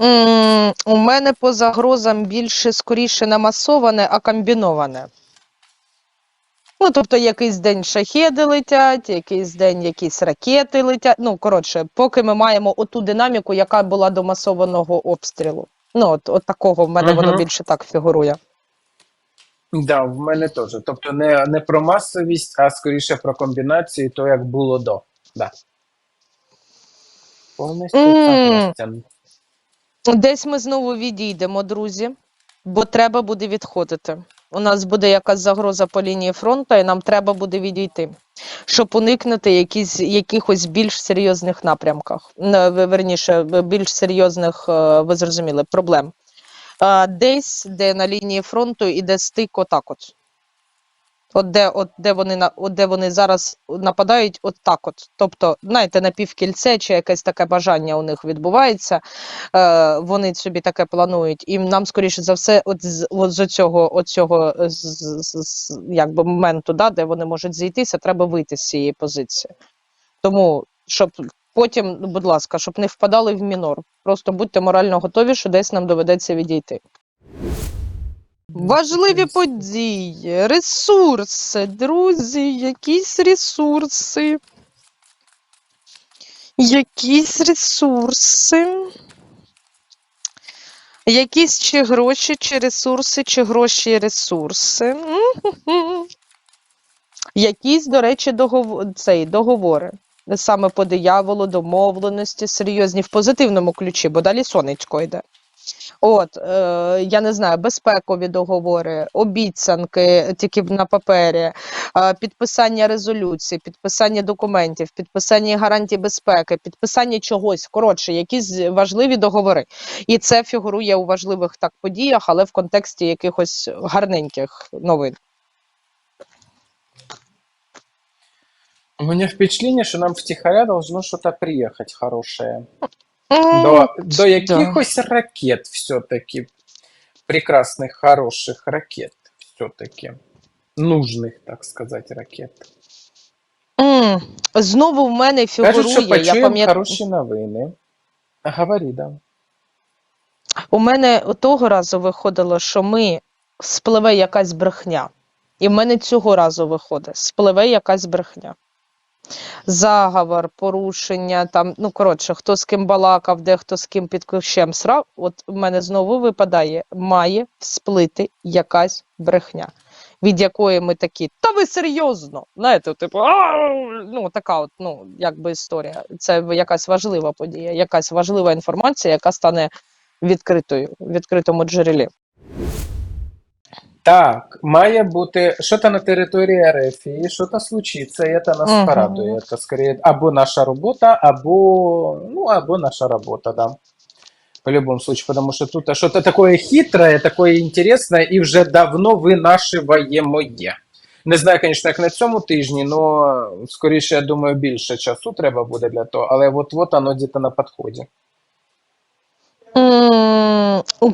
М, У мене по загрозам більше скоріше не масоване, а комбіноване. Ну, тобто, якийсь день шахеди летять, якийсь день якісь ракети летять. Ну, коротше, поки ми маємо оту динаміку, яка була до масованого обстрілу. Ну, от, от такого в мене воно Мгм. більше так фігурує. Да, в мене теж. Тобто не, не про масовість, а скоріше про комбінацію, то як було до. Да. Повністю М. согласен. Десь ми знову відійдемо, друзі, бо треба буде відходити. У нас буде якась загроза по лінії фронту, і нам треба буде відійти, щоб уникнути якісь, якихось більш серйозних напрямках. Верніше, більш серйозних, е, ви зрозуміли, проблем. Десь, де на лінії фронту іде стик, отак от. От де, от де вони на от де вони зараз нападають, от так от. Тобто, знаєте, на півкільце чи якесь таке бажання у них відбувається. Е, вони собі таке планують, і нам, скоріше за все, от з от з цього, от цього з, з, з, якби моменту, да, де вони можуть зійтися, треба вийти з цієї позиції. Тому, щоб потім, ну, будь ласка, щоб не впадали в мінор. Просто будьте морально готові, що десь нам доведеться відійти. Важливі події, ресурси, друзі, якісь ресурси. Якісь ресурси. Якісь чи гроші, чи ресурси, чи гроші і ресурси. Якісь, до речі, договор... цей, договори. Саме по дияволу, домовленості, серйозні в позитивному ключі, бо далі сонечко йде. От, е, я не знаю, безпекові договори, обіцянки тільки на папері, е, підписання резолюцій, підписання документів, підписання гарантій безпеки, підписання чогось. Коротше, якісь важливі договори. І це фігурує у важливих так подіях, але в контексті якихось гарненьких новин. У меня впечатление, что нам втихаря должно что-то приехать хорошее. До, до якихось ракет все-таки. Прекрасных, хороших ракет все-таки. Нужных, так сказать, ракет. м. Знову в мене Кажуть, що фігурує, я почуємо пам'ятаю. хороші новини. Говори, да. У мене того разу виходило, що ми спливе якась брехня. І в мене цього разу виходить, спливе якась брехня. Заговор, порушення, там, ну коротше, хто з ким балакав, де хто з ким під кущем срав. От в мене знову випадає, має всплити якась брехня, від якої ми такі, та ви серйозно? Знаєте, типу, ну така от, ну, якби історія. Це якась важлива подія, якась важлива інформація, яка стане відкритою, в відкритому джерелі. Так, має бути що-то на території РФ, що-то случиться, і це нас порадує. Це скоріше або наша робота, або, ну, або наша робота, да. По любому случаю, потому что тут что-то такое хитрое, такое интересное, і вже давно винашиваємо є. Не знаю, звісно, як на цьому тижні, але скоріше, я думаю, більше часу треба буде для того, але от-от воно десь на підході.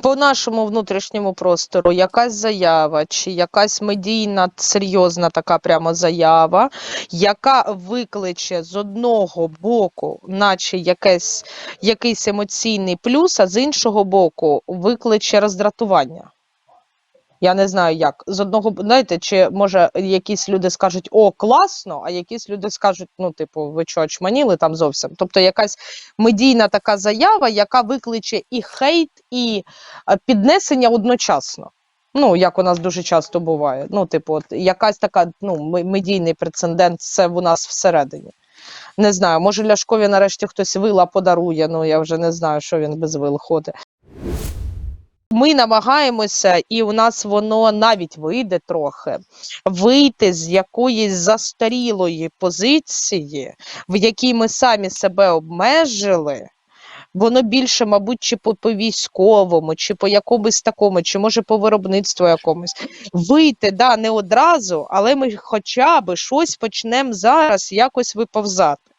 По нашому внутрішньому простору якась заява, чи якась медійна серйозна така прямо заява, яка викличе з одного боку, наче якесь, якийсь емоційний плюс, а з іншого боку, викличе роздратування. Я не знаю як. З одного знаєте, чи може якісь люди скажуть о, класно, а якісь люди скажуть, ну, типу, ви що, очманіли там зовсім. Тобто якась медійна така заява, яка викличе і хейт, і е, піднесення одночасно. Ну, як у нас дуже часто буває. Ну, типу, от якась така ну, медійний прецедент, це у нас всередині. Не знаю, може Ляшкові нарешті хтось вила подарує, ну я вже не знаю, що він без вил ходить. Ми намагаємося, і у нас воно навіть вийде трохи, вийти з якоїсь застарілої позиції, в якій ми самі себе обмежили. Воно більше, мабуть, чи по, по військовому, чи по якомусь такому, чи може по виробництву якомусь. Вийти, да, не одразу, але ми хоча б щось почнемо зараз якось виповзати.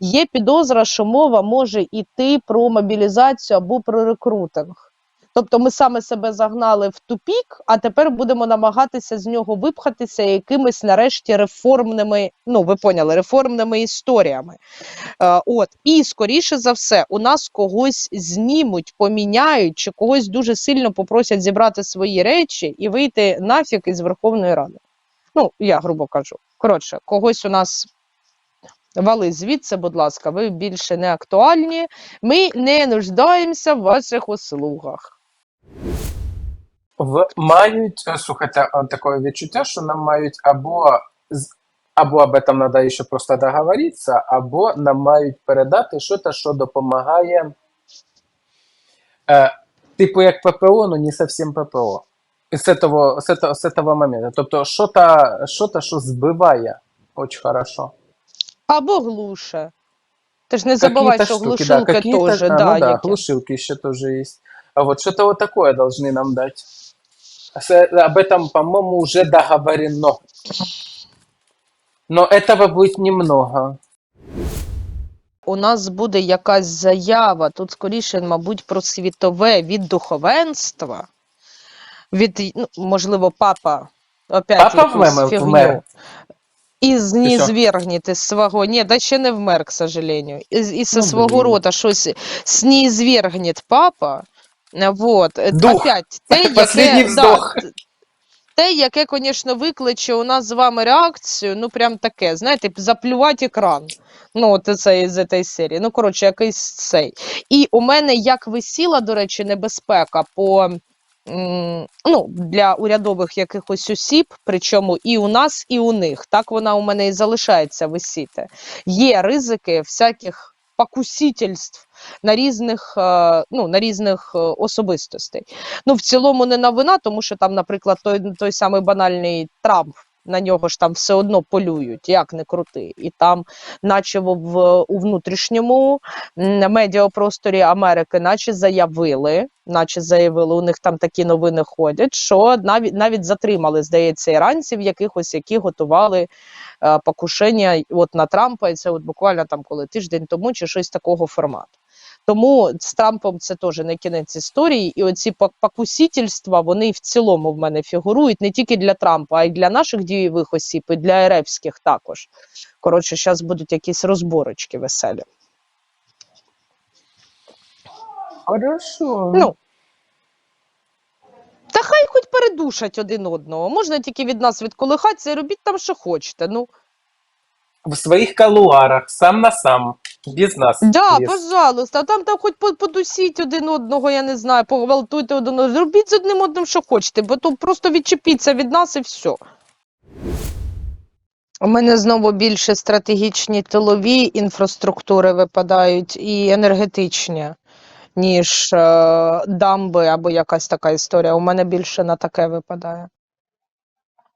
Є підозра, що мова може йти про мобілізацію або про рекрутинг. Тобто ми саме себе загнали в тупік, а тепер будемо намагатися з нього випхатися якимись нарешті реформними, ну ви поняли, реформними історіями. Е, от і скоріше за все, у нас когось знімуть, поміняють, чи когось дуже сильно попросять зібрати свої речі і вийти нафіг із Верховної Ради. Ну, я грубо кажу. Коротше, когось у нас вали звідси, будь ласка, ви більше не актуальні. Ми не нуждаємося в ваших услугах. В, мають, е, слухайте, е, таке відчуття, що нам мають або з- або об этом треба ще просто договоритися, або нам мають передати щось, що допомагає. Е, типу як ППО, ну не зовсім ППО. З этого, з этого, з этого моменту. Тобто, що-то, що-то, що збиває очень хорошо. Або глуше. Ти ж не забувай, Какие-то що штуки, да, глушилки какие-то- теж, а, да, ну да, які. глушилки еще тоже есть. А вот что-то вот такое должны нам дать. С- об этом, по-моему, уже договорено. Но этого будет немного. у нас буде якась заява, тут скоріше, мабуть, про світове від духовенства, від, ну, можливо, папа опять Папа якусь вмер- фігню. вмер? І не що? звергнете з свого, ні, да ще не вмер, к сожалению. І, і со Ну, свого блін. рота щось снізвергнет папа. Вот. Е, Дух. Опять, те, Последній яке, вздох. Да, те, яке, звісно, викличе у нас з вами реакцію, ну прям таке, знаєте, заплювати екран. Ну, от це з цієї серії. Ну, коротше, якийсь цей. І у мене як висіла, до речі, небезпека по ну, для урядових якихось осіб, причому і у нас, і у них. Так вона у мене і залишається висіти. Є ризики всяких покусительств на різних, е, ну, на різних е, особистостей. Ну, в цілому не новина, тому що там, наприклад, той, той самий банальний Трамп. На нього ж там все одно полюють, як не крути. І там, наче в, у внутрішньому медіапросторі Америки, наче заявили, наче заявили, у них там такі новини ходять, що навіть навіть затримали, здається, іранців якихось, які готували е, покушення от на Трампа, і це от буквально там коли тиждень тому чи щось такого формату. Тому з Трампом це теж не кінець історії, і оці покусительства вони в цілому в мене фігурують не тільки для Трампа, а й для наших дієвих осіб, і для ерефських також. Коротше, зараз будуть якісь розборочки веселі. Хорошо. Ну. Та хай хоч передушать один одного. Можна тільки від нас відколихатися і робіть там, що хочете. Ну в своих колуарах, сам на сам, без нас. да, без. пожалуйста, там там хоч подусіть один одного, я не знаю, погвалтуйте один одного. Робіть з одним одним, що хочете, бо то просто відчепіться від нас і все. У мене знову більше стратегічні тилові інфраструктури випадають і енергетичні, ніж е, дамби або якась така історія. У мене більше на таке випадає.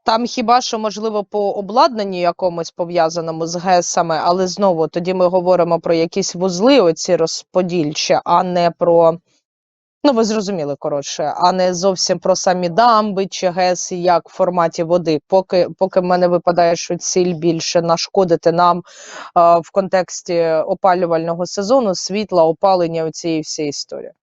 Там хіба що, можливо, по обладнанню якомусь пов'язаному з ГЕСами, але знову тоді ми говоримо про якісь вузли, оці розподільчі, а не про. Ну, ви зрозуміли, коротше, а не зовсім про самі дамби чи ГЕС як в форматі води. Поки, поки в мене випадає, що ціль більше нашкодити нам е, в контексті опалювального сезону, світла, опалення, оцієї всієї історії.